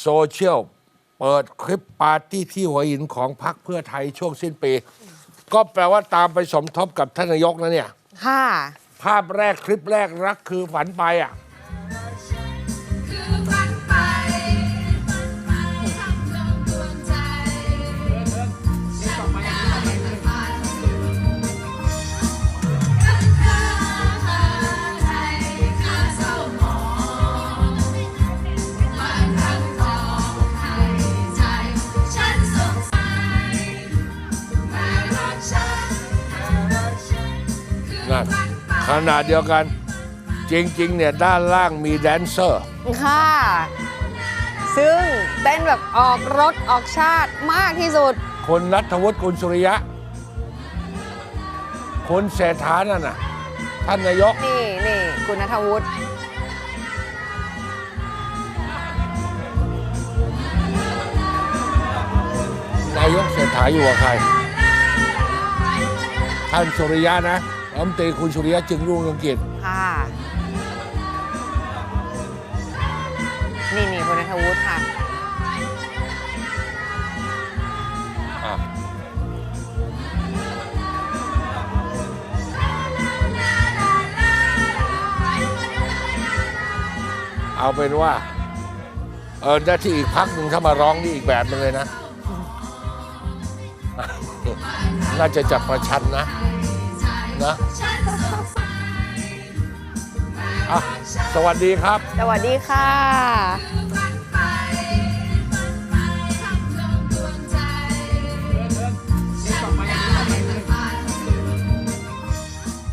โซเชียลเปิดคลิปปาร์ตี้ที่หัวหินของพรรคเพื่อไทยช่วงสิ้นปี ก็แปลว่าตามไปสมทบกับท่านนายกนะเนี่ย ค่ะ ภาพแรกคลิปแรกรักคือฝันไปอะ นรักฉันคือนั่นฝันไปขณะเดียวกัน จริง ๆ เนี่ย ด้านล่างมีแดนเซอร์ ค่ะ ซึ่งเต้นแบบออกรถออกชาติมากที่สุด คนนัทวุฒิคุณสุริยะ คนเศรษฐานั่นน่ะ ท่านนายก นี่นี่คุณนัทวุฒินายกเศรษฐาอยู่กับใคร ท่านสุริยะนะรัฐมนตรีคุณสุริยะจึงรุ่งเรืองกิจค่ะนี่นี่คุณนัทวุฒิค่ะอะเอาเป็นว่า เออได้ที่อีกพักหนึ่งถ้ามาร้องนี่อีกแบบหนึงเลยนะ น่าจะจับประชันนะนะอะสวัสดีครับ สวัสดีค่ะ